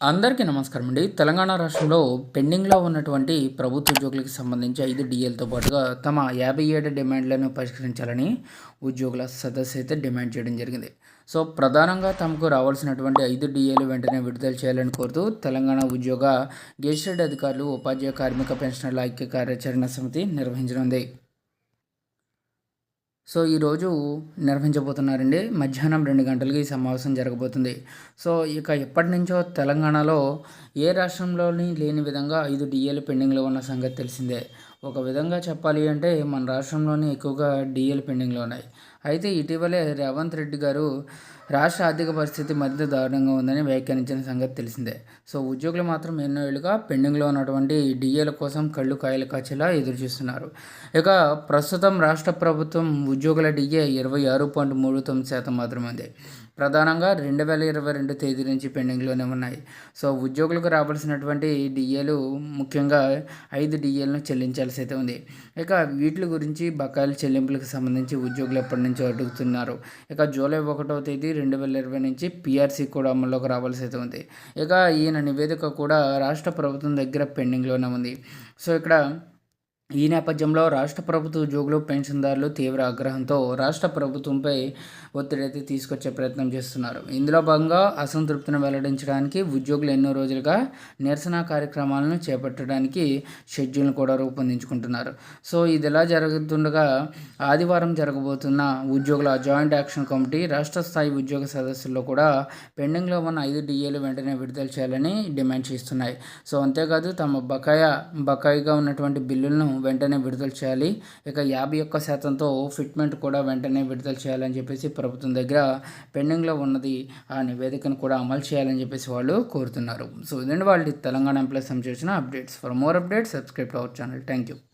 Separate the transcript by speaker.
Speaker 1: అందరికీ నమస్కారం అండి. తెలంగాణ రాష్ట్రంలో పెండింగ్లో ఉన్నటువంటి ప్రభుత్వ ఉద్యోగులకు సంబంధించి ఐదు డిఎల్తో పాటుగా తమ యాభై ఏడు డిమాండ్లను పరిష్కరించాలని ఉద్యోగుల సదస్సు అయితే డిమాండ్ చేయడం జరిగింది. సో ప్రధానంగా తమకు రావాల్సినటువంటి ఐదు డిఏలు వెంటనే విడుదల చేయాలని కోరుతూ తెలంగాణ ఉద్యోగ గెజిటెడ్ అధికారులు ఉపాధ్యాయ కార్మిక పెన్షనర్ల ఐక్య కార్యాచరణ సమితి నిర్వహించనుంది. సో ఈరోజు నిర్వహించబోతున్నారండి. మధ్యాహ్నం రెండు గంటలకి ఈ సమావేశం జరగబోతుంది. సో ఇక ఎప్పటి నుంచో తెలంగాణలో ఏ రాష్ట్రంలోని లేని విధంగా ఐదు డిఏలు పెండింగ్లో ఉన్న సంగతి తెలిసిందే. ఒక విధంగా చెప్పాలి అంటే మన రాష్ట్రంలోనే ఎక్కువగా డిఏలు పెండింగ్లో ఉన్నాయి. అయితే ఇటీవలే రేవంత్ రెడ్డి గారు రాష్ట్ర ఆర్థిక పరిస్థితి మరింత దారుణంగా ఉందని వ్యాఖ్యానించిన సంగతి తెలిసిందే. సో ఉద్యోగులు మాత్రం ఎన్నో ఏళ్ళుగా పెండింగ్లో ఉన్నటువంటి డిఏల కోసం కళ్ళు కాయలు కాచేలా ఎదురు చూస్తున్నారు. ఇక ప్రస్తుతం రాష్ట్ర ప్రభుత్వం ఉద్యోగుల డిఏ ఇరవై ఆరు పాయింట్ మూడు తొమ్మిది శాతం మాత్రమే ఉంది. ప్రధానంగా రెండు వేల ఇరవై రెండు తేదీ నుంచి పెండింగ్లోనే ఉన్నాయి. సో ఉద్యోగులకు రావాల్సినటువంటి డిఏలు ముఖ్యంగా ఐదు డిఏలను చెల్లించాల్సి అయితే ఉంది. ఇక వీటి గురించి బకాయిల చెల్లింపులకు సంబంధించి ఉద్యోగులు ఎప్పటి నుంచో అడుగుతున్నారు. ఇక జూలై ఒకటో తేదీ రెండు వేల ఇరవై నుంచి పిఆర్సీ కూడా అమల్లోకి రావాల్సి అయితే ఉంది. ఇక ఈయన నివేదిక కూడా రాష్ట్ర ప్రభుత్వం దగ్గర పెండింగ్లోనే ఉంది. సో ఇక్కడ ఈ నేపథ్యంలో రాష్ట్ర ప్రభుత్వ ఉద్యోగులు పెన్షన్దారులు తీవ్ర ఆగ్రహంతో రాష్ట్ర ప్రభుత్వంపై ఒత్తిడి అయితే తీసుకొచ్చే ప్రయత్నం చేస్తున్నారు. ఇందులో భాగంగా అసంతృప్తిని వెల్లడించడానికి ఉద్యోగులు ఎన్నో రోజులుగా నిరసన కార్యక్రమాలను చేపట్టడానికి షెడ్యూల్ను కూడా రూపొందించుకుంటున్నారు. సో ఇది ఎలా జరుగుతుండగా ఆదివారం జరగబోతున్న ఉద్యోగుల జాయింట్ యాక్షన్ కమిటీ రాష్ట్ర స్థాయి ఉద్యోగ సదస్సుల్లో కూడా పెండింగ్లో ఉన్న ఐదు డిఏలు వెంటనే విడుదల చేయాలని డిమాండ్ చేస్తున్నాయి. సో అంతేకాదు తమ బకాయా బకాయిగా ఉన్నటువంటి బిల్లులను వెంటనే విడుదల చేయాలి. ఇక యాభై ఒక్క శాతంతో ఫిట్మెంట్ కూడా వెంటనే విడుదల చేయాలని చెప్పేసి ప్రభుత్వం దగ్గర పెండింగ్లో ఉన్నది. ఆ నివేదికను కూడా అమలు చేయాలని చెప్పేసి వాళ్ళు కోరుతున్నారు. సో ఇదండి వాళ్ళు తెలంగాణ ఎంప్లాయీస్ సంబంధించిన updates. For more updates subscribe to our channel thank you